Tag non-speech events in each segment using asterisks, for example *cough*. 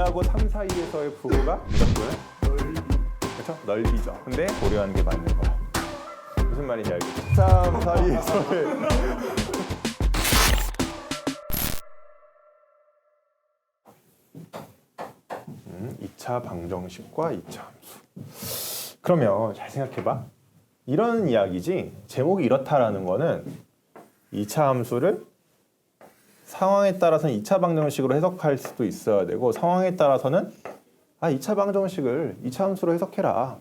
2하고 3 사이에서의 부호가 무조건 넓이. 그렇죠? 넓이죠. 근데 고려하는 게 맞는 거야. 무슨 말인지 알겠죠? 3 사이에서의 음, 2차 방정식과 2차 함수. 그러면 잘 생각해봐. 이런 이야기지. 제목이 이렇다라는 거는 2차 함수를 상황에 따라서는 2차 방정식으로 해석할 수도 있어야 되고 상황에 따라서는 아 2차 방정식을 2차 함수로 해석해라.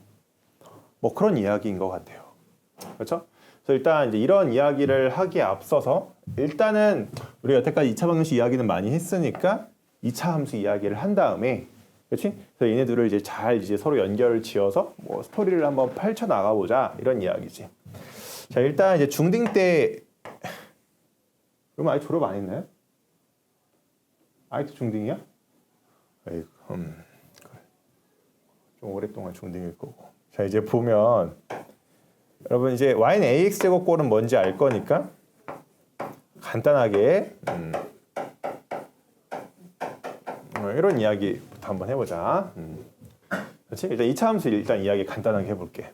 뭐 그런 이야기인 것 같아요. 그렇죠? 그래서 일단 이제 이런 이야기를 하기에 앞서서 일단은 우리가 여태까지 2차 방정식 이야기는 많이 했으니까 2차 함수 이야기를 한 다음에 그렇지? 그래서 얘네들을 이제 잘 이제 서로 연결을 지어서 뭐 스토리를 한번 펼쳐 나가 보자 이런 이야기지. 자 일단 이제 중딩 때 그럼 아직 졸업 안 했나요? 아직도 중딩이야? 에이, 음. 좀 오랫동안 중딩일 거고. 자 이제 보면 여러분 이제 y는 ax 제곱꼴은 뭔지 알 거니까 간단하게 음, 어, 이런 이야기부터 한번 해보자. 음. 그렇지? 일단 2차 함수 일단 이야기 간단하게 해볼게.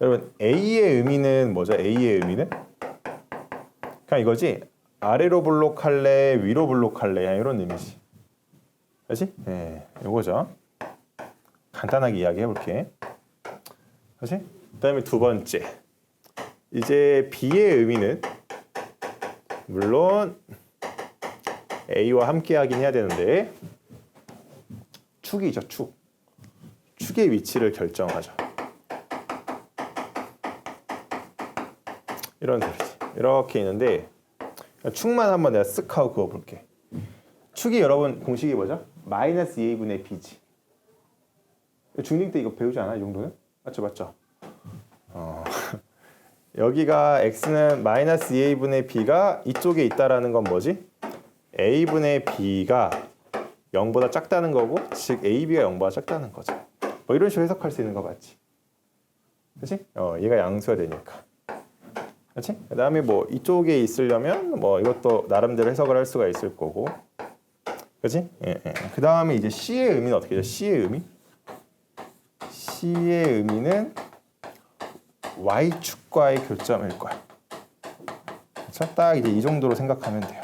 여러분 a의 의미는 뭐죠? a의 의미는 그냥 이거지. 아래로 블록할래, 위로 블록할래 이런 의미지. 그렇지? 네, 이거죠. 간단하게 이야기해 볼게. 그렇지? 그다음에 두 번째. 이제 b의 의미는 물론 a와 함께 하긴 해야 되는데 축이죠, 축. 축의 위치를 결정하죠. 이런 소리지. 이렇게 있는데 축만 한번 내가 쓱 하고 그어볼게. 축이 여러분 공식이 뭐죠? 마이너스 2a분의 b지. 중딩 때 이거 배우지 않아? 이 정도는? 맞죠, 맞죠? 어, *laughs* 여기가 x는 마이너스 2a분의 b가 이쪽에 있다라는 건 뭐지? a분의 b가 0보다 작다는 거고, 즉 ab가 0보다 작다는 거죠. 뭐 이런 식으로 해석할 수 있는 거 맞지? 그렇지? 어, 얘가 양수가 되니까. 그렇지? 그다음에 뭐 이쪽에 있으려면 뭐 이것도 나름대로 해석을 할 수가 있을 거고. 그렇지? 예, 예. 그다음에 이제 C의 의미는 어떻게 되죠? C의 의미? C의 의미는 y축과의 교점일 거야. 그렇죠? 딱 이제 이 정도로 생각하면 돼요.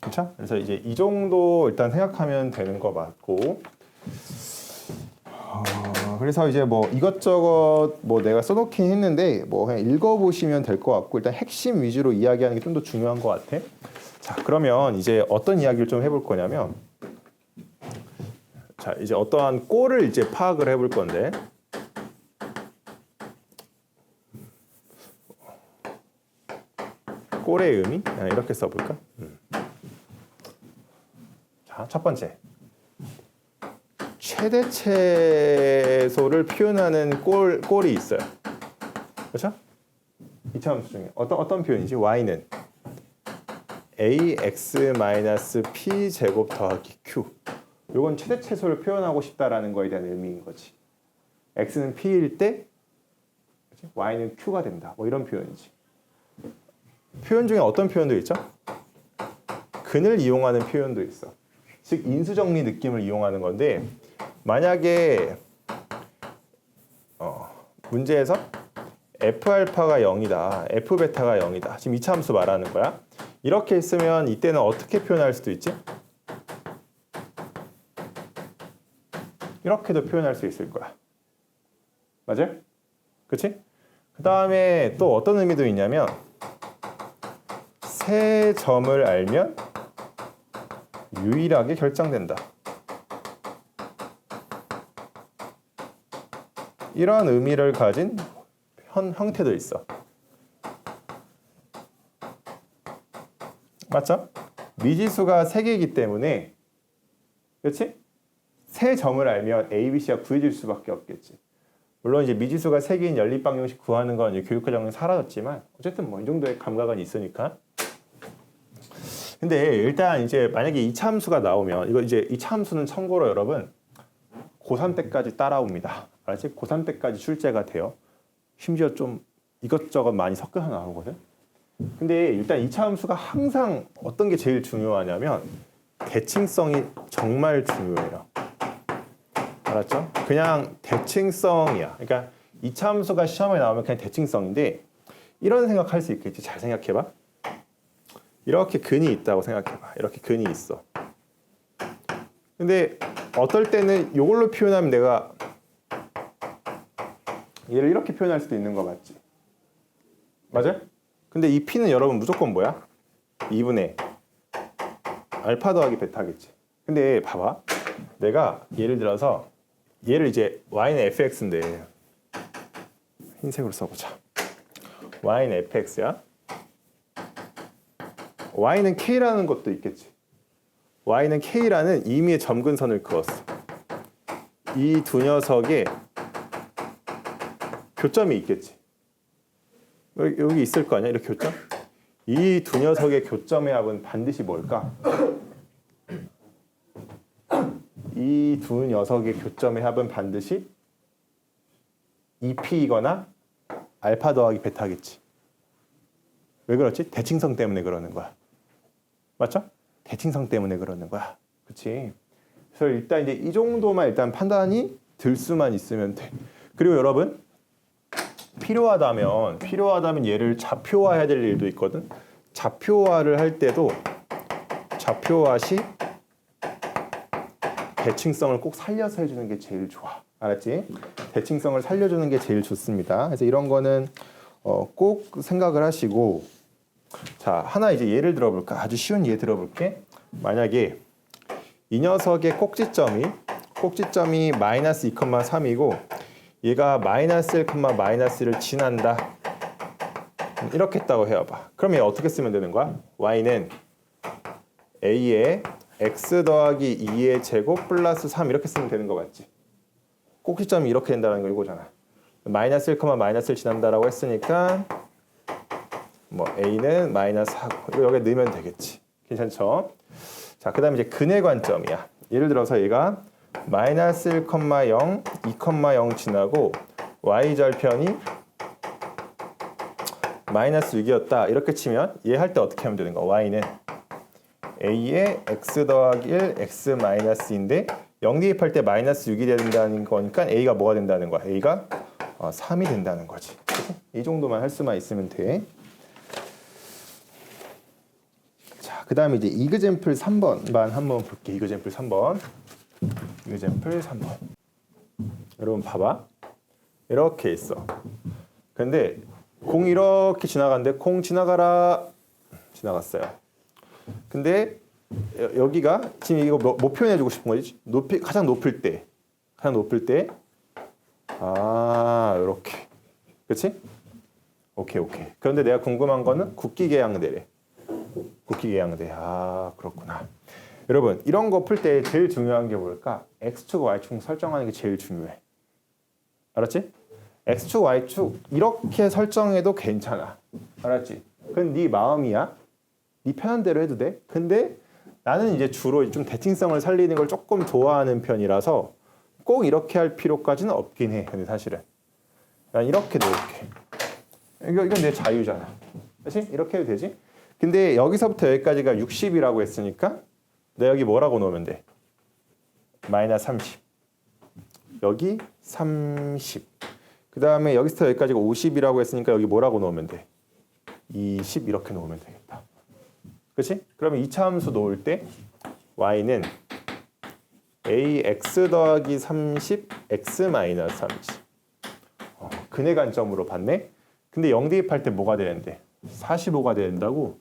그렇죠? 그래서 이제 이 정도 일단 생각하면 되는 거 맞고 어, 그래서 이제 뭐 이것저것 뭐 내가 써놓긴 했는데 뭐 그냥 읽어보시면 될 것 같고 일단 핵심 위주로 이야기하는 게 좀 더 중요한 것 같아. 자 그러면 이제 어떤 이야기를 좀 해볼 거냐면 자 이제 어떠한 꼴을 이제 파악을 해볼 건데 꼴의 의미 아, 이렇게 써볼까? 음. 자첫 번째 최대체 소를 표현하는 꼴, 꼴이 있어요. 그렇죠? 이차 함수 중에 어떤 어떤 표현이지? y는 ax-p 제곱 더하기 q. 요건 최대체소를 표현하고 싶다라는 거에 대한 의미인 거지. x는 p일 때 y는 q가 된다. 뭐 이런 표현이지. 표현 중에 어떤 표현도 있죠? 근을 이용하는 표현도 있어. 즉 인수정리 느낌을 이용하는 건데 만약에 어, 문제에서 f알파가 0이다, f베타가 0이다. 지금 이차 함수 말하는 거야. 이렇게 있으면 이때는 어떻게 표현할 수도 있지? 이렇게도 표현할 수 있을 거야. 맞아요? 그치? 그 다음에 또 어떤 의미도 있냐면 세 점을 알면 유일하게 결정된다. 이런 의미를 가진 현, 형태도 있어. 맞죠? 미지수가 3개이기 때문에 그렇지? 세 점을 알면 A, B, C가 구해질 수밖에 없겠지. 물론 이제 미지수가 3개인 연립방 정식 구하는 건 교육과정은 사라졌지만 어쨌든 뭐 이 정도의 감각은 있으니까. 근데 일단 이제 만약에 이 참수가 나오면 이거 이제 이 참수는 참고로 여러분 고3 때까지 따라옵니다. 알았지? 고3 때까지 출제가 돼요. 심지어 좀 이것저것 많이 섞여서 나오거든. 근데 일단 이차 함수가 항상 어떤 게 제일 중요하냐면 대칭성이 정말 중요해요. 알았죠? 그냥 대칭성이야. 그러니까 이차 함수가 시험에 나오면 그냥 대칭성인데 이런 생각할 수 있겠지. 잘 생각해봐. 이렇게 근이 있다고 생각해봐. 이렇게 근이 있어. 근데 어떨 때는 이걸로 표현하면 내가 얘를 이렇게 표현할 수도 있는 거 맞지? 맞아? 근데 이 p는 여러분 무조건 뭐야? 2분의 알파 더하기 베타겠지. 근데 봐봐. 내가 예를 들어서 얘를 이제 y는 fx인데 흰색으로 써보자. y는 fx야. y는 k라는 것도 있겠지. y는 k라는 임의의 점근선을 그었어. 이 두 녀석의 교점이 있겠지. 여기, 있을 거 아니야? 이렇게 교점? 이 두 녀석의 교점의 합은 반드시 뭘까? 이 두 녀석의 교점의 합은 반드시 2p이거나 알파 더하기 베타겠지. 왜 그렇지? 대칭성 때문에 그러는 거야. 맞죠? 대칭성 때문에 그러는 거야. 그렇지? 그래서 일단 이제 이 정도만 일단 판단이 들 수만 있으면 돼. 그리고 여러분 필요하다면 필요하다면 얘를 좌표화해야 될 일도 있거든. 좌표화를 할 때도 좌표화 시 대칭성을 꼭 살려서 해주는 게 제일 좋아. 알았지? 대칭성을 살려주는 게 제일 좋습니다. 그래서 이런 거는 어, 꼭 생각을 하시고 자 하나 이제 예를 들어볼까? 아주 쉬운 예 들어볼게. 만약에 이 녀석의 꼭지점이 꼭지점이 마이너스 2,3이고 얘가 마이너스 1, 마이너스 1을 지난다. 이렇게 했다고 해봐봐. 그럼 얘 어떻게 쓰면 되는 거야? y는 a의 x 더하기 2의 제곱 플러스 3 이렇게 쓰면 되는 거 같지? 꼭지점이 이렇게 된다는 거 이거잖아. 마이너스 1, 마이너스를 지난다라고 했으니까 뭐 a는 마이너스 하고 이거 여기에 넣으면 되겠지. 괜찮죠? 자, 그 다음에 이제 근의 관점이야. 예를 들어서 얘가 마이너스 1, 0, 2,0 지나고 y 절편이 마이너스 6이었다. 이렇게 치면 얘 할 때 어떻게 하면 되는 거야? y는 a의 x 더하기 1, x 마이너스인데 0 대입할 때 마이너스 6이 된다는 거니까 a가 뭐가 된다는 거야? a가 어, 3이 된다는 거지. 이 정도만 할 수만 있으면 돼. 자, 그 다음에 이제 이그젠플 3번만 한번 볼게. 이그젠플 3번. 이그젠플 3번. 여러분 봐봐. 이렇게 있어. 근데 공 이렇게 지나가는데 공 지나가라 지나갔어요. 근데 여- 여기가 지금 이거 뭐, 뭐 표현해주고 싶은 거지? 높이 가장 높을 때 가장 높을 때 아 이렇게 그렇지? 오케이 오케이. 그런데 내가 궁금한 거는 국기계양대래. 국기계양대. 아 그렇구나. 여러분 이런 거 풀 때 제일 중요한 게 뭘까? x축 y축 설정하는 게 제일 중요해. 알았지? x축 y축 이렇게 설정해도 괜찮아. 알았지? 그건 네 마음이야. 네 편한 대로 해도 돼. 근데 나는 이제 주로 좀 대칭성을 살리는 걸 조금 좋아하는 편이라서 꼭 이렇게 할 필요까지는 없긴 해. 근데 사실은 난 이렇게 놓을게. 이거 이건 내 자유잖아. 그렇지? 이렇게 해도 되지? 근데 여기서부터 여기까지가 60이라고 했으니까 내 여기 뭐라고 놓으면 돼? 마이너스 30. 여기 30. 그 다음에 여기서 여기까지가 50이라고 했으니까 여기 뭐라고 놓으면 돼? 20 이렇게 놓으면 되겠다. 그렇지? 그러면 2차 함수 놓을 때 y는 ax 더하기 30 x 마이너스 30 어, 근의 관점으로 봤네. 근데 0 대입할 때 뭐가 되는데? 45가 된다고?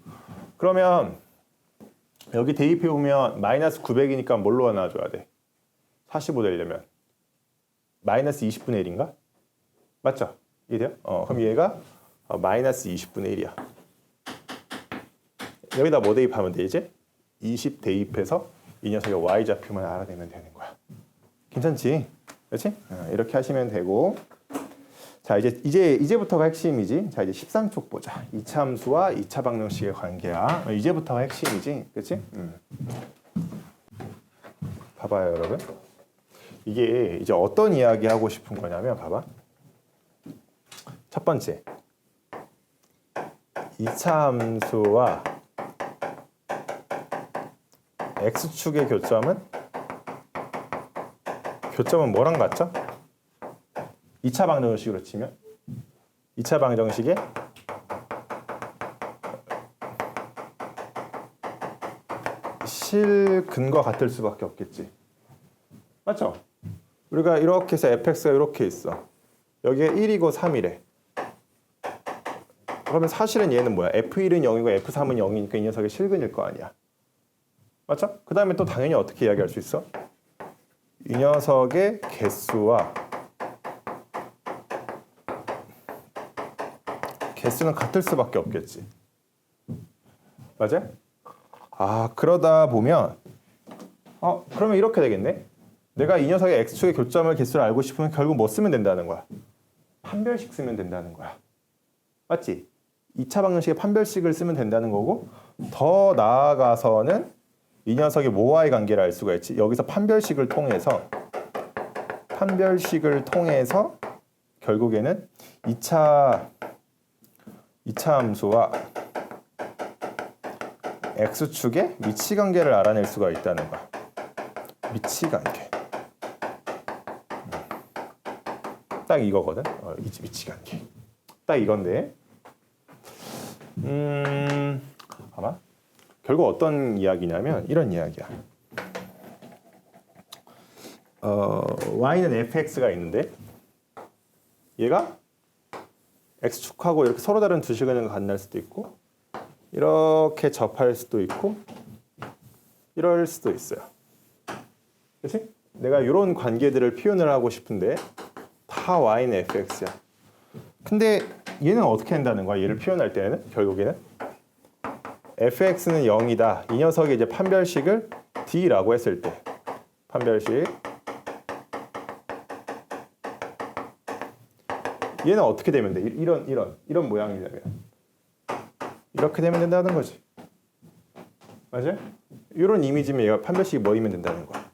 그러면 여기 대입해 보면 마이너스 900이니까 뭘로 나눠줘야 돼? 45 되려면 마이너스 20분의 1인가? 맞죠? 이해돼요? 어, 그럼 얘가 어, 마이너스 20분의 1이야. 여기다 뭐 대입하면 돼 이제? 20 대입해서 이 녀석의 y 좌표만 알아내면 되는 거야. 괜찮지? 그렇지? 어, 이렇게 하시면 되고 자 이제 이제 이제부터가 핵심이지. 자 이제 13쪽 보자. 2차 함수와 2차 방정식의 관계야. 어, 이제부터가 핵심이지. 그렇지? 음. 봐봐요, 여러분. 이게 이제 어떤 이야기 하고 싶은 거냐면 봐봐. 첫 번째. 2차 함수와 x축의 교점은 교점은 뭐랑 같죠? 2차 방정식으로 치면 2차 방정식에 실근과 같을 수밖에 없겠지. 맞죠? 우리가 이렇게 해서 fx가 이렇게 있어. 여기에 1이고 3이래. 그러면 사실은 얘는 뭐야? f1은 0이고 f3은 0이니까 이 녀석의 실근일 거 아니야. 맞죠? 그 다음에 또 당연히 어떻게 이야기할 수 있어? 이 녀석의 개수와 개수는 같을 수밖에 없겠지. 맞아? 아 그러다 보면 어 그러면 이렇게 되겠네. 내가 이 녀석의 x축의 교점을 개수를 알고 싶으면 결국 뭐 쓰면 된다는 거야. 판별식 쓰면 된다는 거야. 맞지? 2차 방정식의 판별식을 쓰면 된다는 거고 더 나아가서는 이 녀석의 뭐와의 관계를 알 수가 있지. 여기서 판별식을 통해서 판별식을 통해서 결국에는 2차 2차 함수와 x축의 위치 관계를 알아낼 수가 있다는 거야. 위치 관계. 음. 딱 이거거든. 어, 이 위치 관계. 딱 이건데. 음, 아마 결국 어떤 이야기냐면 이런 이야기야. 어, y는 fx가 있는데 얘가 x축하고 이렇게 서로 다른 두 시간을 만날 수도 있고 이렇게 접할 수도 있고 이럴 수도 있어요. 그렇지? 내가 이런 관계들을 표현을 하고 싶은데 다 y는 fx야. 근데 얘는 어떻게 한다는 거야? 얘를 표현할 때는 결국에는 fx는 0이다. 이 녀석의 이제 판별식을 d라고 했을 때 판별식 얘는 어떻게 되면 돼? 이- 이런 이런 이런 모양이냐면 이렇게 되면 된다는 거지. 맞아? 이런 이미지면 얘가 판별식이 뭐이면 된다는 거야.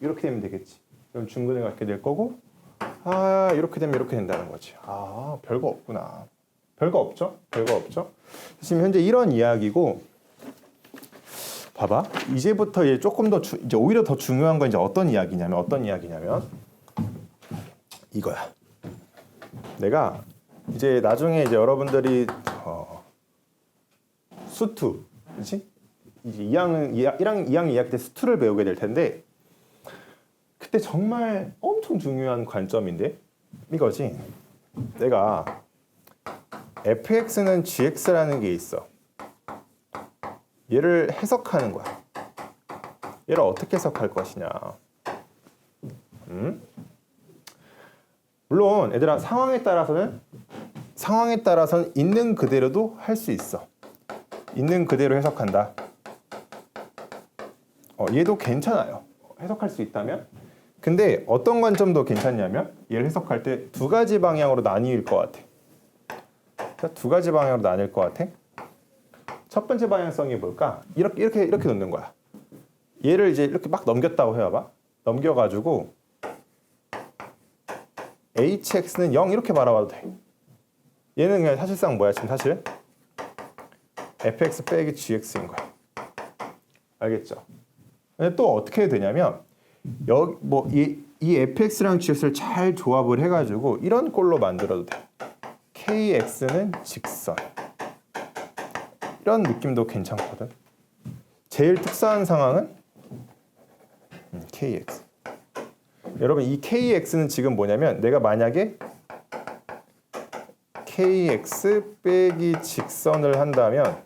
이렇게 되면 되겠지. 그럼 중근을 갖게 될 거고 아 이렇게 되면 이렇게 된다는 거지. 아 별거 없구나. 별거 없죠? 별거 없죠? 지금 현재 이런 이야기고 봐봐 이제부터 이제 조금 더 주, 이제 오히려 더 중요한 건 이제 어떤 이야기냐면 어떤 이야기냐면 이거야. 내가 이제 나중에 이제 여러분들이 어, 수투, 그렇지? 이제 2학년 1학년 2학년 2학기 때 수투를 배우게 될 텐데 그때 정말 엄청 중요한 관점인데 이거지. 내가 fx는 gx라는 게 있어. 얘를 해석하는 거야. 얘를 어떻게 해석할 것이냐. 음? 물론 얘들아 상황에 따라서는 상황에 따라서는 있는 그대로도 할 수 있어. 있는 그대로 해석한다. 어, 얘도 괜찮아요. 해석할 수 있다면. 근데 어떤 관점도 괜찮냐면 얘를 해석할 때 두 가지 방향으로 나뉠 것 같아. 자, 두 가지 방향으로 나뉠 것 같아. 첫 번째 방향성이 뭘까? 이렇게 이렇게 이렇게 놓는 거야. 얘를 이제 이렇게 막 넘겼다고 해봐. 넘겨가지고 hx는 0 이렇게 바라봐도 돼. 얘는 그냥 사실상 뭐야 지금 사실 fx 빼기 gx인 거야. 알겠죠? 근데 또 어떻게 되냐면 여기 뭐이 이 fx랑 gx를 잘 조합을 해가지고 이런 꼴로 만들어도 돼. kx는 직선. 이런 느낌도 괜찮거든. 제일 특수한 상황은 음, kx. 여러분 이 kx는 지금 뭐냐면 내가 만약에 kx 빼기 직선을 한다면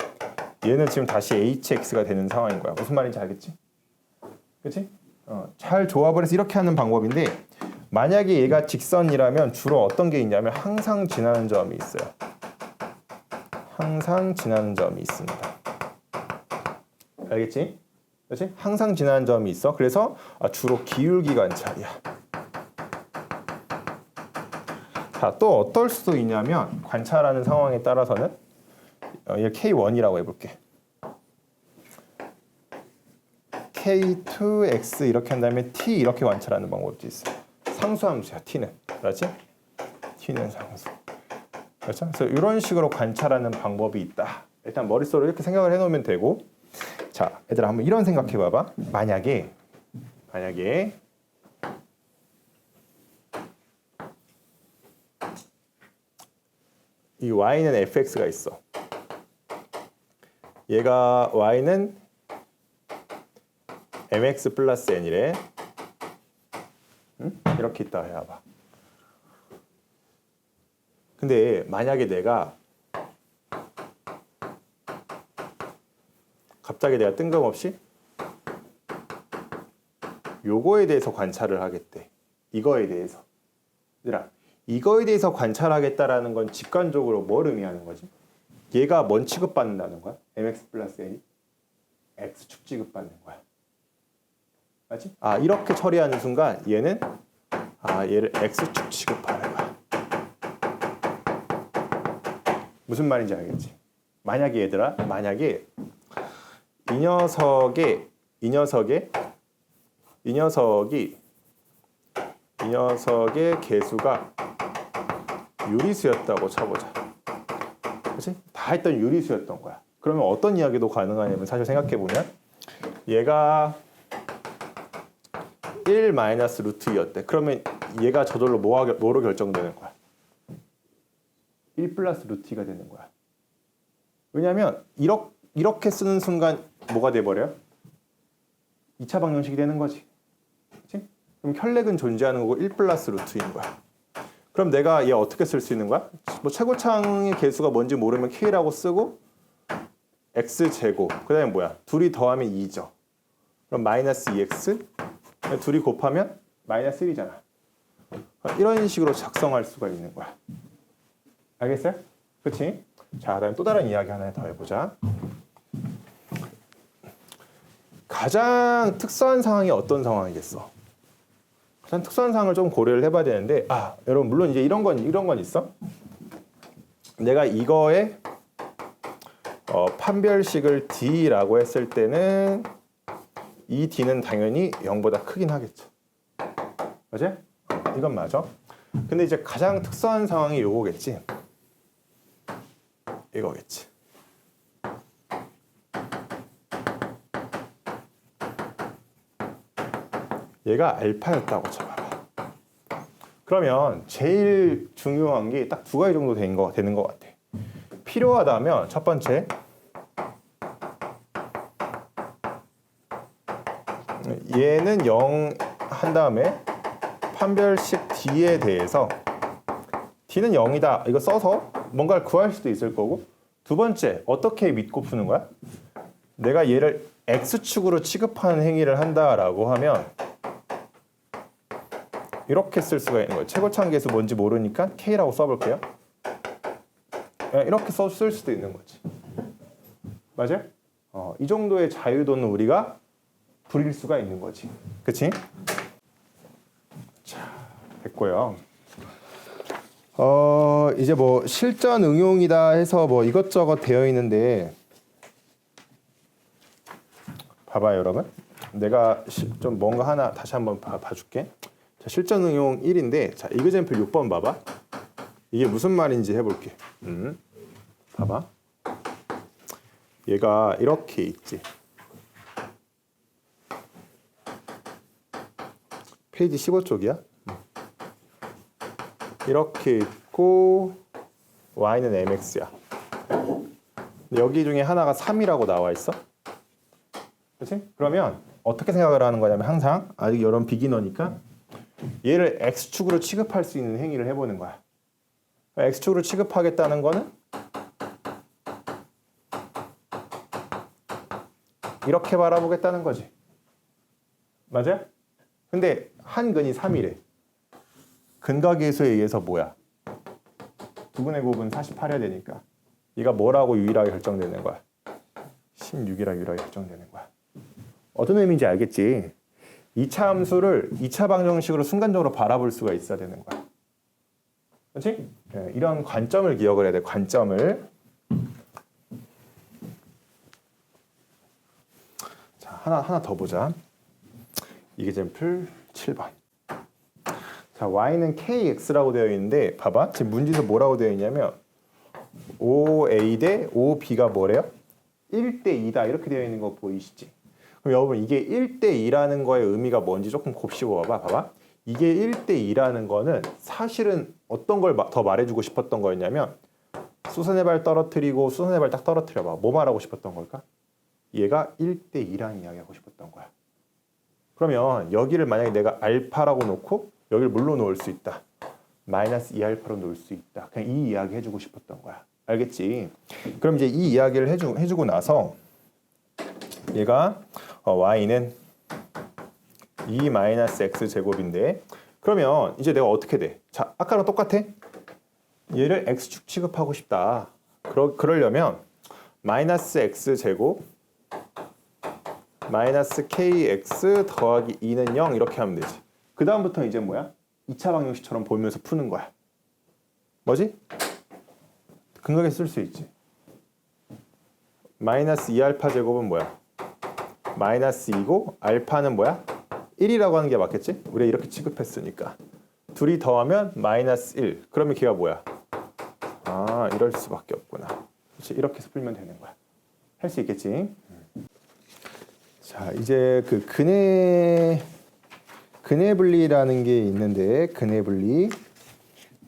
얘는 지금 다시 hx가 되는 상황인 거야. 무슨 말인지 알겠지? 그렇지? 어, 잘 조합을 해서 이렇게 하는 방법인데 만약에 얘가 직선이라면 주로 어떤 게 있냐면 항상 지나는 점이 있어요. 항상 지나는 점이 있습니다. 알겠지? 그렇지? 항상 지나는 점이 있어. 그래서 아, 주로 기울기 관찰이야. 자, 또 어떨 수도 있냐면 관찰하는 상황에 따라서는 어, 얘 K1이라고 해볼게. K2X 이렇게 한 다음에 T 이렇게 관찰하는 방법도 있어. 상수함수야, T는. 그렇지? T는 상수. 그렇죠? 그래서 이런 식으로 관찰하는 방법이 있다. 일단 머릿속으로 이렇게 생각을 해놓으면 되고 자, 얘들아 한번 이런 생각해 봐봐. 만약에 만약에 이 y는 fx가 있어. 얘가 y는 mx 플러스 n이래. 응? 이렇게 있다 해봐. 근데 만약에 내가 갑자기 내가 뜬금없이 요거에 대해서 관찰을 하겠대. 이거에 대해서. 얘들아, 이거에 대해서 관찰하겠다라는 건 직관적으로 뭘 의미하는 거지? 얘가 뭔 취급받는다는 거야? mx 플러스 n이? x축 취급받는 거야. 맞지? 아, 이렇게 처리하는 순간 얘는 아, 얘를 x축 취급하는 거야. 무슨 말인지 알겠지? 만약에 얘들아, 만약에 이 녀석의 이 녀석의 이 녀석이 이 녀석의 개수가 유리수였다고 쳐보자. 그렇지? 다 했던 유리수였던 거야. 그러면 어떤 이야기도 가능하냐면 사실 생각해 보면 얘가 1 마이너스 루트 2였대. 그러면 얘가 저절로 뭐가, 뭐로 결정되는 거야? 1 플러스 루트 2가 되는 거야. 왜냐하면 이렇게, 이렇게 쓰는 순간 뭐가 돼버려요? 2차 방정식이 되는 거지. 그치? 그럼 혈렉은 존재하는 거고 1 플러스 루트인 거야. 그럼 내가 얘 어떻게 쓸 수 있는 거야? 뭐 최고창의 개수가 뭔지 모르면 k라고 쓰고 x 제곱 그 다음에 뭐야? 둘이 더하면 2죠. 그럼 마이너스 2x 둘이 곱하면 마이너스 1이잖아. 이런 식으로 작성할 수가 있는 거야. 알겠어요? 그치? 자, 그다음 또 다른 이야기 하나 더 해보자. 가장 특수한 상황이 어떤 상황이겠어? 가장 특수한 상황을 좀 고려를 해봐야 되는데, 아, 여러분 물론 이제 이런 건 이런 건 있어. 내가 이거에 어, 판별식을 d라고 했을 때는 이 d는 당연히 0보다 크긴 하겠죠. 맞지? 이건 맞아. 근데 이제 가장 특수한 상황이 요거겠지. 이거겠지. 얘가 알파였다고 쳐봐봐. 그러면 제일 중요한 게 딱 두 가지 정도 된 거, 되는 것 같아. 필요하다면 첫 번째 얘는 0 한 다음에 판별식 D에 대해서 D는 0이다 이거 써서 뭔가를 구할 수도 있을 거고 두 번째 어떻게 믿고 푸는 거야? 내가 얘를 X축으로 취급하는 행위를 한다라고 하면 이렇게 쓸 수가 있는 거예요. 최고창 계수 뭔지 모르니까 K라고 써볼게요. 그냥 이렇게 써 쓸 수도 있는 거지. 맞아요? 어, 이 정도의 자유도는 우리가 부릴 수가 있는 거지. 그치? 자, 됐고요. 어, 이제 뭐 실전 응용이다 해서 뭐 이것저것 되어 있는데 봐봐요, 여러분. 내가 시- 좀 뭔가 하나 다시 한번 봐, 봐줄게. 자, 실전 응용 1인데 자, 이그젠플 6번 봐봐. 이게 무슨 말인지 해볼게. 음. 봐봐. 얘가 이렇게 있지. 페이지 15쪽이야. 이렇게 있고 y는 mx야. 여기 중에 하나가 3이라고 나와 있어. 그렇지? 그러면 어떻게 생각을 하는 거냐면 항상 아직 이런 비기너니까 얘를 x축으로 취급할 수 있는 행위를 해보는 거야. x축으로 취급하겠다는 거는 이렇게 바라보겠다는 거지. 맞아요? 근데 한 근이 3이래. 근각계수에 의해서 뭐야? 두분의 곱은 48해야 되니까 얘가 뭐라고 유일하게 결정되는 거야? 16이라 유일하게 결정되는 거야. 어떤 의미인지 알겠지? 2차 함수를 2차 방정식으로 순간적으로 바라볼 수가 있어야 되는 거야. 그렇지? 예, 이런 관점을 기억을 해야 돼. 관점을. 자, 하나 하나 더 보자. 이게젠플 7번. 자, y는 kx라고 되어 있는데 봐봐. 지금 문제에서 뭐라고 되어 있냐면 5a 대 5b가 뭐래요? 1대 2다 이렇게 되어 있는 거 보이시지? 그럼 여러분 이게 1대 2라는 거의 의미가 뭔지 조금 곱씹어 봐봐. 봐봐. 이게 1대 2라는 거는 사실은 어떤 걸 더 말해주고 싶었던 거였냐면 수선의 발 떨어뜨리고 수선의 발 딱 떨어뜨려 봐. 뭐 말하고 싶었던 걸까? 얘가 1대 2라는 이야기 하고 싶었던 거야. 그러면 여기를 만약에 내가 알파라고 놓고 여기를 물로 놓을 수 있다. 마이너스 2알파로 놓을 수 있다. 그냥 이 이야기 해주고 싶었던 거야. 알겠지? 그럼 이제 이 이야기를 해주, 해주고 나서 얘가 어, y는 2 마이너스 x 제곱인데 그러면 이제 내가 어떻게 돼? 자, 아까랑 똑같아? 얘를 x축 취급하고 싶다. 그러, 그러려면 마이너스 x 제곱 마이너스 kx 더하기 2는 0 이렇게 하면 되지. 그 다음부터 이제 뭐야? 2차 방정식처럼 보면서 푸는 거야. 뭐지? 근각에 쓸 수 있지. 마이너스 2알파 제곱은 뭐야? 마이너스 2고 알파는 뭐야? 1이라고 하는 게 맞겠지? 우리가 이렇게 취급했으니까. 둘이 더하면 마이너스 1. 그러면 걔가 뭐야? 아, 이럴 수밖에 없구나. 그렇지? 이렇게 해서 풀면 되는 거야. 할 수 있겠지? 자, 이제 그 근해 근해 분리라는 게 있는데 근해 분리.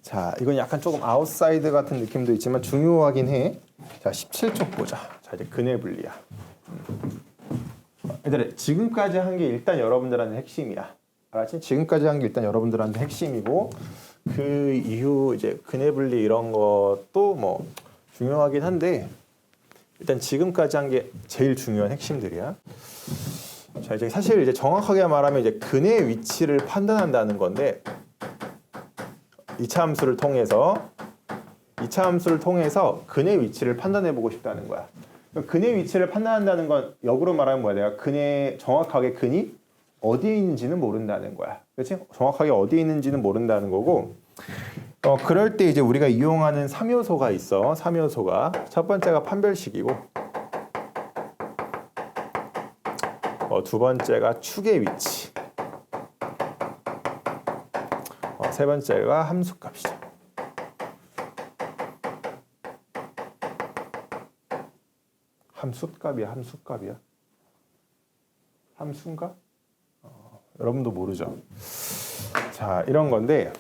자, 이건 약간 조금 아웃사이드 같은 느낌도 있지만 중요하긴 해. 자, 17쪽 보자. 자, 이제 근해 분리야. 얘들아, 지금까지 한 게 일단 여러분들한테 핵심이야. 알았지? 지금까지 한 게 일단 여러분들한테 핵심이고 그 이후 이제 근해 분리 이런 것도 뭐 중요하긴 한데 일단 지금까지 한 게 제일 중요한 핵심들이야. 자 이제 사실 이제 정확하게 말하면 이제 근의 위치를 판단한다는 건데 이차 함수를 통해서 이차 함수를 통해서 근의 위치를 판단해 보고 싶다는 거야. 그러니까 근의 위치를 판단한다는 건 역으로 말하면 뭐야? 내가 근의 정확하게 근이 어디에 있는지는 모른다는 거야. 그렇지? 정확하게 어디에 있는지는 모른다는 거고. 어 그럴 때 이제 우리가 이용하는 3요소가 있어. 3요소가 첫 번째가 판별식이고 어, 두 번째가 축의 위치. 어, 세 번째가 함수값이죠. 함수값이야, 함수값이야. 함수인가? 어, 여러분도 모르죠. 자, 이런 건데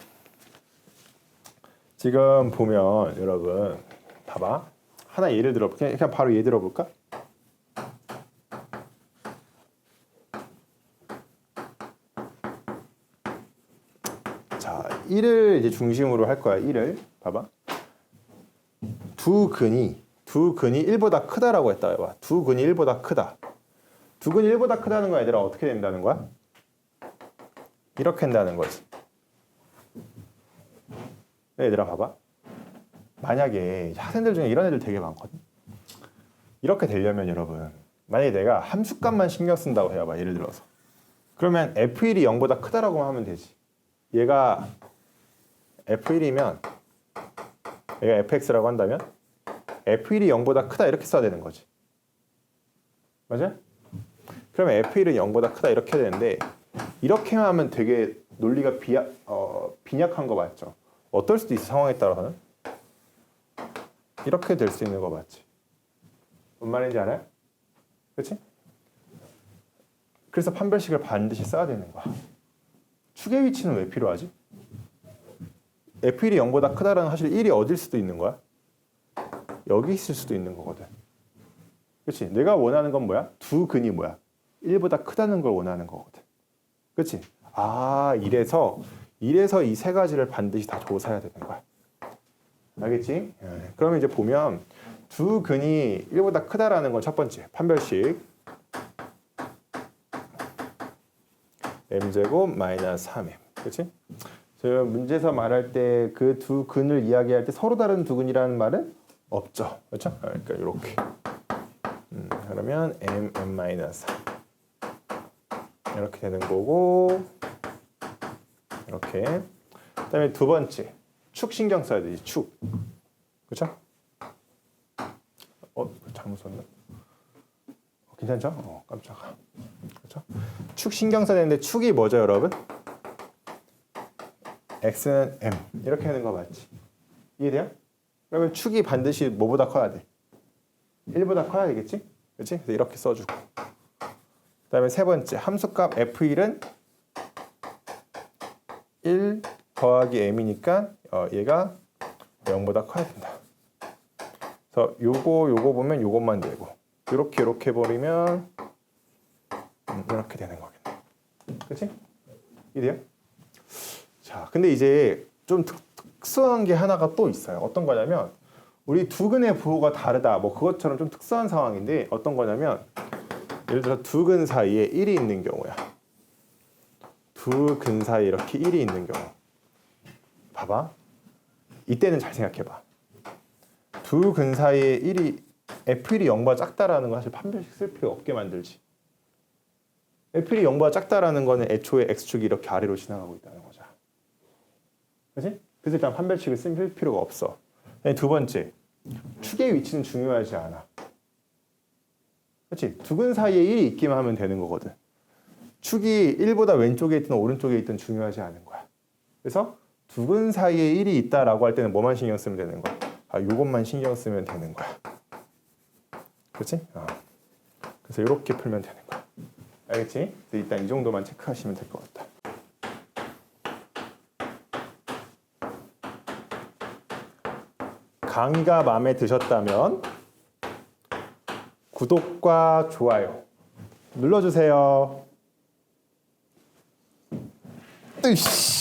지금 보면 여러분 봐봐. 하나 예를 들어 그냥 그냥 바로 예를 들어볼까? 자, 1을 이제 중심으로 할 거야. 1을 봐봐. 두 근이 두 근이 1보다 크다라고 했다. 해봐. 두 근이 1보다 크다. 두 근이 1보다 크다는 거 얘들아 어떻게 된다는 거야? 이렇게 된다는 거지. 얘들아 봐봐. 만약에 학생들 중에 이런 애들 되게 많거든. 이렇게 되려면 여러분 만약에 내가 함수값만 신경 쓴다고 해봐 예를 들어서 그러면 f1이 0보다 크다라고 하면 되지. 얘가 f1이면 얘가 fx라고 한다면 f1이 0보다 크다 이렇게 써야 되는 거지. 맞아? 그러면 f1은 0보다 크다 이렇게 해야 되는데 이렇게 하면 되게 논리가 비약, 어, 빈약한 거 맞죠? 어떨 수도 있어 상황에 따라서는 이렇게 될 수 있는 거 맞지? 뭔 말인지 알아요? 그렇지? 그래서 판별식을 반드시 써야 되는 거야. 축의 위치는 왜 필요하지? f1이 0보다 크다라는 사실 1이 어딜 수도 있는 거야? 여기 있을 수도 있는 거거든. 그렇지? 내가 원하는 건 뭐야? 두 근이 뭐야? 1보다 크다는 걸 원하는 거거든. 그렇지? 아, 이래서 이래서 이 세 가지를 반드시 다 조사해야 되는 거야. 알겠지? 예. 그러면 이제 보면 두 근이 1보다 크다라는 건 첫 번째 판별식 m제곱 마이너스 3m. 그렇지? 문제에서 말할 때 그 두 근을 이야기할 때 서로 다른 두 근이라는 말은 없죠. 그렇죠? 그러니까 이렇게. 음, 그러면 m m 마이너스 3 이렇게 되는 거고 이렇게. 그다음에 두 번째 축 신경 써야 되지. 축. 그렇죠? 어 잘못 썼나? 어, 괜찮죠? 어 깜짝아. 그렇죠? 축 신경 써야 되는데 축이 뭐죠, 여러분? x는 m 이렇게 하는 거 맞지? 이해돼요? 그러면 축이 반드시 뭐보다 커야 돼? 1보다 커야 되겠지? 그렇지? 그래서 이렇게 써주고 그 다음에 세 번째 함수값 f1은 1 더하기 m이니까 어, 얘가 0보다 커야 된다. 그래서 요거 요거 보면 요것만 되고 이렇게 이렇게 버리면 음, 이렇게 되는 거겠네. 그렇지? 이래요? 자, 근데 이제 좀 특, 특수한 게 하나가 또 있어요. 어떤 거냐면 우리 두 근의 부호가 다르다. 뭐 그것처럼 좀 특수한 상황인데 어떤 거냐면 예를 들어 두근 사이에 1이 있는 경우야. 두 근 사이에 이렇게 1이 있는 경우. 봐봐. 이때는 잘 생각해 봐. 두 근 사이에 1이 F1이 0보다 작다라는 건 사실 판별식 쓸 필요 없게 만들지. F1이 0보다 작다라는 거는 애초에 x축이 이렇게 아래로 지나가고 있다는 거죠. 그렇지? 그래서 일단 판별식을 쓸 필요가 없어. 네, 두 번째, 축의 위치는 중요하지 않아. 그렇지? 두근 사이에 1이 있기만 하면 되는 거거든. 축이 1보다 왼쪽에 있든 오른쪽에 있든 중요하지 않은 거야. 그래서 두근 사이에 1이 있다라고 할 때는 뭐만 신경 쓰면 되는 거야? 아, 요것만 신경 쓰면 되는 거야. 그렇지? 어. 그래서 이렇게 풀면 되는 거야. 알겠지? 일단 이 정도만 체크하시면 될 것 같다. 강의가 마음에 드셨다면 구독과 좋아요 눌러주세요. 으이씨.